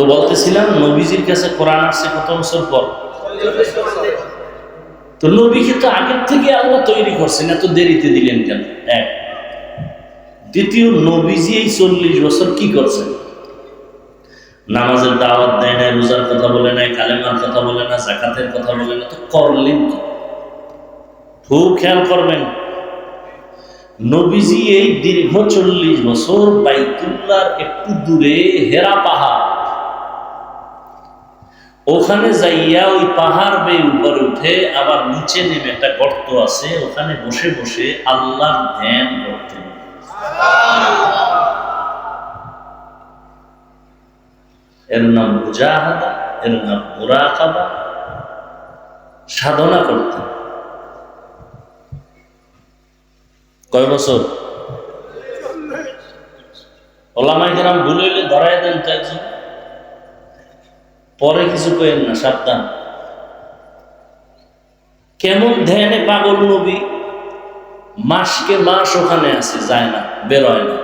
তো বলতেছিলাম, নবীজির কাছে কোরআন আসছে কত বছর পর? তো নবীকে তো আগের থেকে আল্লাহ তৈরি করছেন, এত দেরিতে দিলেন কেন? এক। দ্বিতীয়, নবীজি এই চল্লিশ বছর কি করছেন? নামাজের দাওয়াত দেয় না রোজার কথা বলে নাই, কালেমার কথা বলে না জাকাতের কথা বলে না তো করলেন কি? খুব খেয়াল করবেন, নবীজি এই দীর্ঘ চল্লিশ বছর বাইতুল্লার একটু দূরে হেরা পাহাড়। ওখানে যাইয়া ওই পাহাড় বেয়ে উপরে উঠে আবার নিচে নেমে একটা গর্ত আছে, ওখানে বসে বসে আল্লাহ ধ্যান করতেন এর নাম মুজাহাদা, এর নাম মুরাকাবা। সাধনা করতেন কয় বছর? ওলামাই গ্রাম ভুলে ধরাই দেন তো একজন পরে কিছু কেন না, সাবধান। কেমন ধ্যানে পাগল নবী? মাসকে মাস ওখানে আছে, যায় না, বেরোয় না।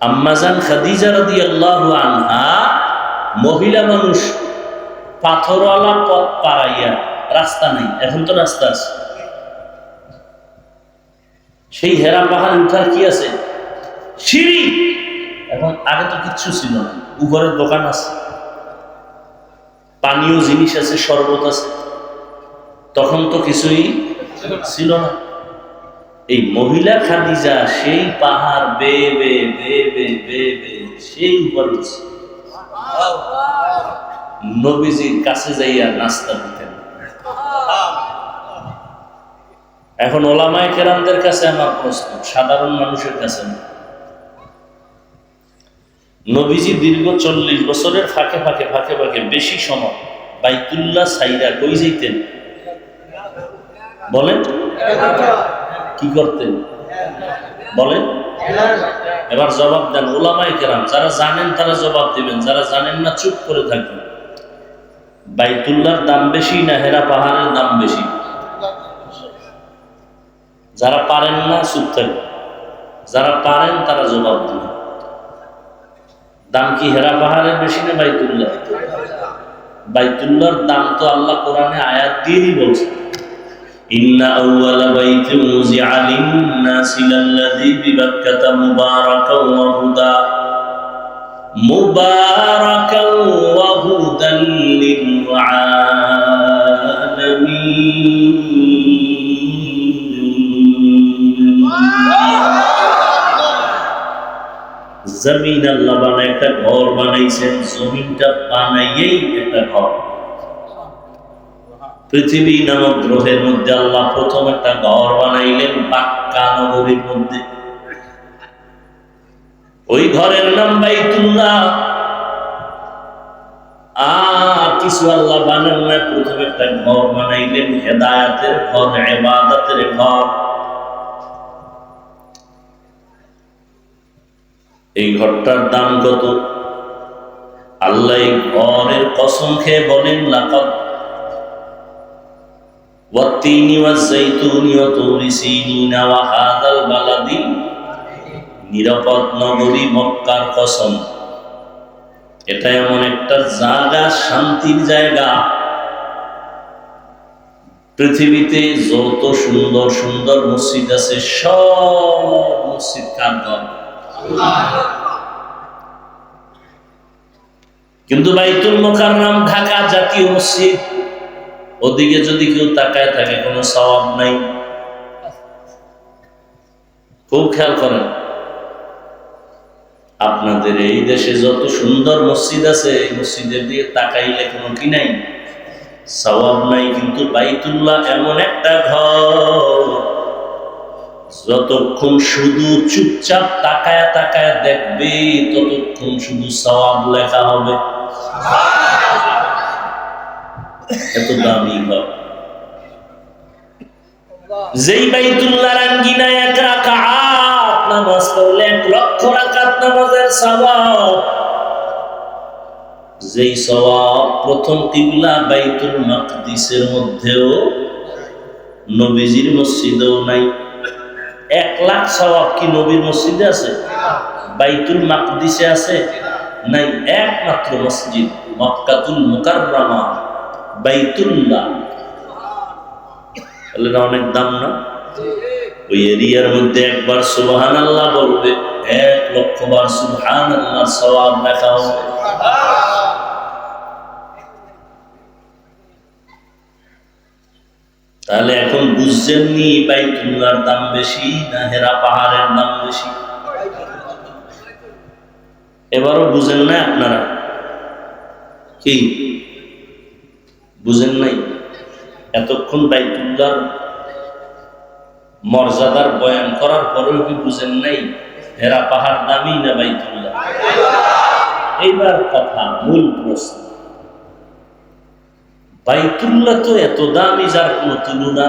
আম্মাজান খাদিজা আল্লাহ আনহা মহিলা মানুষ, পাথরওয়ালা পথ পাড়াইয়া, রাস্তা নেই, এখন তো রাস্তা আছে। সেই হেরা পাহাড় উঠার কি আছে? সিঁড়ি! এখন আগে তো কিচ্ছু ছিল না, উপরের দোকান আছে। পানীয় জিনিস আছে, শরবত আছে। তখন তো কিছুই ছিল না। এই মহিলা খাদিজা সেই পাহাড় বে বে বে বে বে বে, সেই উপর নবীজির কাছে যাইয়া নাস্তা দিতেন। এখন ওলামায় কেরামদের কাছে আমার প্রশ্ন, সাধারণ মানুষের কাছে না। নবীজি দীর্ঘ চল্লিশ বছরের ফাঁকে ফাঁকে ফাঁকে ফাঁকে বেশি সময় বাইতুল্লাহ সাইরা কই যাইতেন? বলেন। কি করতেন? বলেন। এবার জবাব দেন ওলামাই কেরাম, যারা জানেন তারা জবাব দিবেন, যারা জানেন না চুপ করে থাকবেন। বাইতুল্লাহর দাম বেশি না হেরা পাহাড়ের দাম বেশি? যারা পারেন না, চুপ থাকবেন। যারা পারেন তারা জবাব দিবেন। দাম কি হেরা পাহাড়ের বেশি না বাইতুল্লাহ? বাইতুল্লাহর দাম তো আল্লাহ কোরআনে আয়াত দিয়েই বলছে। ইন্না আউয়ালা জমিন আল্লাহ বানায়, একটা ঘর বানাইছেন। জমিনটা বানাইয়েই একটা ঘর। পৃথিবী নামক গ্রহের মধ্যে আল্লাহ প্রথম একটা ঘর বানাইলেন বাক্কা নগরীর মধ্যে। ওই ঘরের নাম আর কিছু আল্লাহ বানান না প্রথম একটা ঘর বানাইলেন, হেদায়াতের ঘর এবাদাতের ঘর। এই ঘরটার দাম কত আল্লাহ এই ঘরের কসম খেয়ে বলেন লাকাদ والتين والزيتون وطور سينين وهذا البلد নিরাপদ নগরী মক্কার কসম এটা এমন একটা জায়গা শান্তির জায়গা পৃথিবীতে যত সুন্দর সুন্দর মসজিদ আছে সব মসজিদ কার ঘর কিন্তু বাইতুল মোকাররম, ঢাকা জাতীয় মসজিদ, ওদিকে যদি কেউ তাকায় থাকে, কোনো সওয়াব নাই। খুব খেয়াল করেন, আপনাদের এই দেশে যত সুন্দর মসজিদ আছে, এই মসজিদের দিকে তাকাইলে কোনো কি নাই? সওয়াব নাই, কিন্তু বাইতুল্লাহ এমন একটা ঘর। যতক্ষণ শুধু চুপচাপ তাকায় তাকায় দেখবে, ততক্ষণ শুধু সওয়াব লেখা হবে। এত দামি ঘর। যেই এক নামাজ এক লক্ষ রাকাত নামাজের যেই সওয়াব প্রথম কিবলা বাইতুল মাকদিসের মধ্যেও নবীজির মসজিদেও নাই। এক লাখ সওয়াব কি নবীর মসজিদে আছে? বাইতুল মাকদিসে আছে? নাই, একমাত্র মসজিদ, মক্কাতুল মুকাররমা, বাইতুল্লাহ। এটা অনেক দাম না? ওই এরিয়ার মধ্যে একবার সুবহান আল্লাহ বলবে, এক লক্ষ বার সুবহান আল্লাহ সওয়াব লেখা হবে তাহলে এখন বুঝছেননি বাইতুল্লাহর দাম বেশি না হেরা পাহাড়ের দাম বেশি? এবারও বুঝেন না আপনারা? কি? বুঝেন নাই? এতক্ষণ বাইতুল্লাহর মর্যাদার বয়ান করার পরেও কি বুঝেন নাই? হেরা পাহাড় দামি না বাইতুল্লাহ? এইবার কথা, মূল প্রশ্ন। বাইতুল্লাহ তো এত দামি যার কোনো তুলনা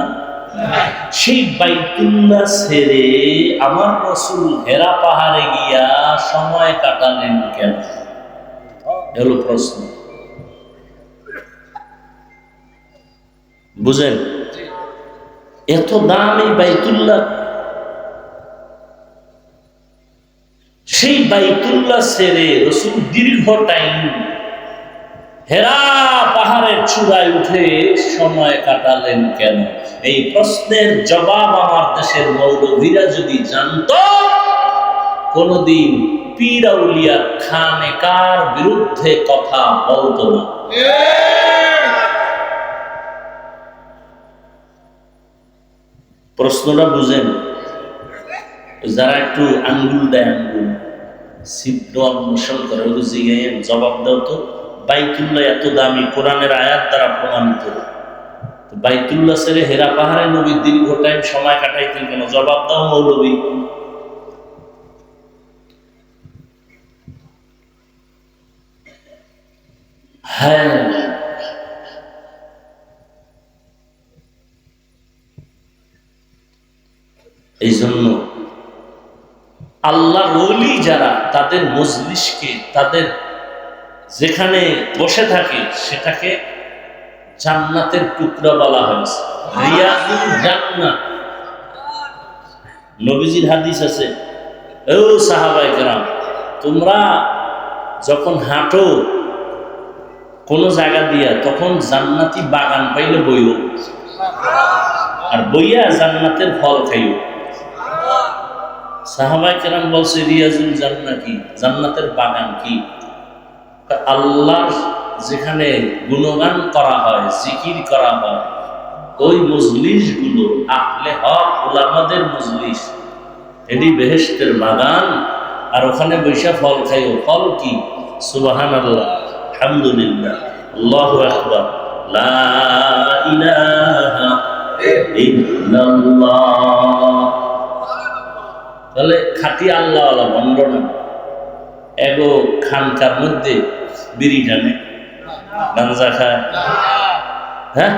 সেই বাইতুল্লাহ ছেড়ে আমার রসুল হেরা পাহাড়ে গিয়া সময় কাটালেন কেন? প্রশ্ন। বুঝেন? এত দাম এই বাইতুল্লাহ। সেই বাইতুল্লাহ ছেড়ে রসুল দীর্ঘ টাইম হেরা পাহাড়ের চূড়ায় উঠে সময় কাটালেন কেন? এই প্রশ্নের জবাব আমার দেশের মৌলভীরা যদি জানত, কোনদিন পীরাউলিয়া খানেকার বিরুদ্ধে কথা বলতো না? প্রশ্নটা বুঝেন। যারা একটু আঙ্গুল দেয় আঙ্গুল, ছিদ্র অন্বেষণ করে জিগাইয়েন জবাব দাও তো। বাইতুল্লাহ এত দামি কোরআনের আয়াত দ্বারা প্রমাণিত। বাইতুল্লাহ ছেড়ে হেরা পাহাড়ে নবী দীর্ঘ টাইম সময় কাটাইতেন কেন? জবাব দাও মৌলবী। হ্যাঁ। এই জন্য আল্লাহ যারা, তাদের মজলিসকে, তাদের যেখানে বসে থাকে, সেটাকে জান্নাতের টুকরা বলা হয়েছে। রিয়াজুল জান্নাত। নবীজির হাদিস আছে, ও সাহাবাই কেরাম, তোমরা যখন হাঁটো কোনো জায়গা দিয়া, তখন জান্নাতি বাগান পাইলে বইও আর বইয়া জান্নাতের ফল খাইও। সাহাবাই কেরাম বলছে রিয়াজুল জান্না কি? জান্নাতের বাগান কি? আল্লাহর যেখানে গুণগান করা হয়, জিকির করা হয়, ওই মজলিসগুলো আহলে হক ওলামাদের মজলিস এটি বেহেস্তের বাগান, আর ওখানে বৈশা ফল খাইও। ফল কি? সুবাহান আল্লাহ আলহামদুলিল্লাহ আল্লাহ আকবার তাহলে খাটি আল্লাহ আল্লাহ বন্ড এগো খানকার মধ্যে বিড়ি টানে। হ্যাঁ?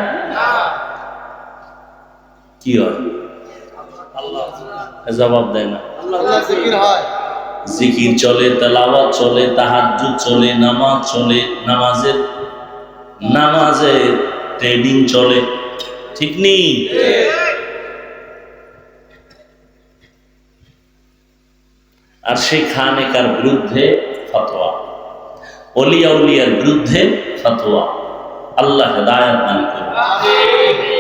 জিকির চলে, তেলাওয়াত চলে, তাহাজ্জুদ চলে, নামাজ চলে, নামাজের ট্রেডিং চলে। ঠিক নেই আর সেই খানেকার বিরুদ্ধে ফতোয়া। অলিয়া উলিয়ার বিরুদ্ধে ফতোয়া। আল্লাহ হেদায়ত দান করুন।